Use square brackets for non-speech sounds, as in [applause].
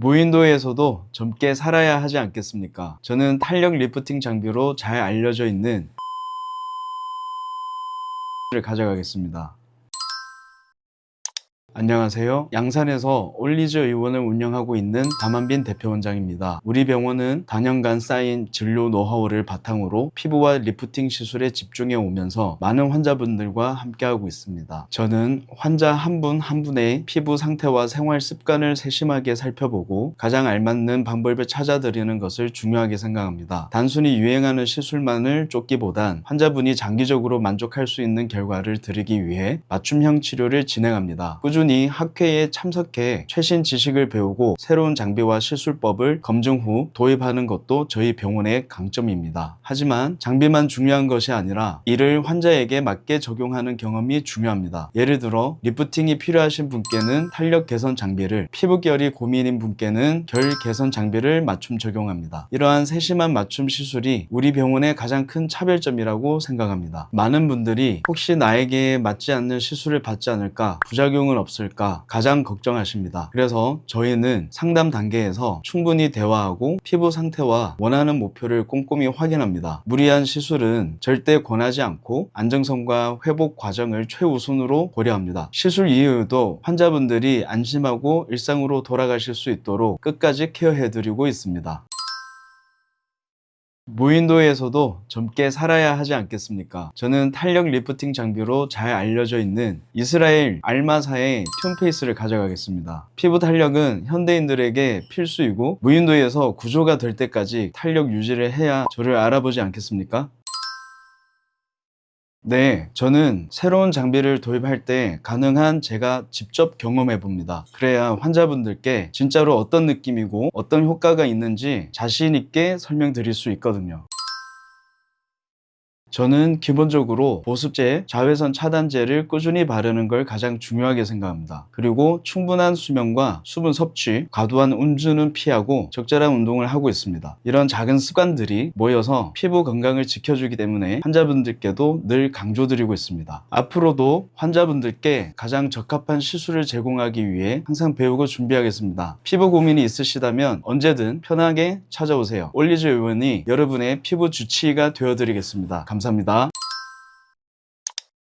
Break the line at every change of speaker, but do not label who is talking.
무인도에서도 젊게 살아야 하지 않겠습니까? 저는 탄력 리프팅 장비로 잘 알려져 있는 [laughs] 를 가져가겠습니다. 안녕하세요. 양산에서 올리즈 의원을 운영하고 있는 담한빈 대표원장입니다. 우리 병원은 단연간 쌓인 진료 노하우를 바탕으로 피부와 리프팅 시술에 집중해 오면서 많은 환자분들과 함께하고 있습니다. 저는 환자 한분한 분의 피부 상태와 생활 습관을 세심하게 살펴보고 가장 알맞는 방법을 찾아드리는 것을 중요하게 생각합니다. 단순히 유행하는 시술만을 쫓기보단 환자분이 장기적으로 만족할 수 있는 결과를 드리기 위해 맞춤형 치료를 진행합니다. 꾸준히 학회에 참석해 최신 지식을 배우고 새로운 장비와 시술법을 검증 후 도입하는 것도 저희 병원의 강점입니다. 하지만 장비만 중요한 것이 아니라 이를 환자에게 맞게 적용하는 경험이 중요합니다. 예를 들어 리프팅이 필요하신 분께는 탄력 개선 장비를 피부결이 고민인 분께는 결 개선 장비를 맞춤 적용합니다. 이러한 세심한 맞춤 시술이 우리 병원의 가장 큰 차별점이라고 생각합니다. 많은 분들이 혹시 나에게 맞지 않는 시술을 받지 않을까 부작용은 없 을까 가장 걱정하십니다. 그래서 저희는 상담 단계에서 충분히 대화하고 피부 상태와 원하는 목표를 꼼꼼히 확인합니다. 무리한 시술은 절대 권하지 않고 안정성과 회복 과정을 최우선으로 고려합니다. 시술 이후에도 환자분들이 안심하고 일상으로 돌아가실 수 있도록 끝까지 케어해드리고 있습니다. 무인도에서도 젊게 살아야 하지 않겠습니까? 저는 탄력 리프팅 장비로 잘 알려져 있는 이스라엘 알마사의 튠페이스를 가져가겠습니다. 피부 탄력은 현대인들에게 필수이고 무인도에서 구조가 될 때까지 탄력 유지를 해야 저를 알아보지 않겠습니까? 네, 저는 새로운 장비를 도입할 때 가능한 제가 직접 경험해 봅니다. 그래야 환자분들께 진짜로 어떤 느낌이고 어떤 효과가 있는지 자신 있게 설명드릴 수 있거든요. 저는 기본적으로 보습제, 자외선 차단제를 꾸준히 바르는 걸 가장 중요하게 생각합니다. 그리고 충분한 수면과 수분 섭취, 과도한 음주는 피하고 적절한 운동을 하고 있습니다. 이런 작은 습관들이 모여서 피부 건강을 지켜주기 때문에 환자분들께도 늘 강조드리고 있습니다. 앞으로도 환자분들께 가장 적합한 시술을 제공하기 위해 항상 배우고 준비하겠습니다. 피부 고민이 있으시다면 언제든 편하게 찾아오세요. 올리즈 의원이 여러분의 피부 주치의가 되어드리겠습니다. 감사합니다.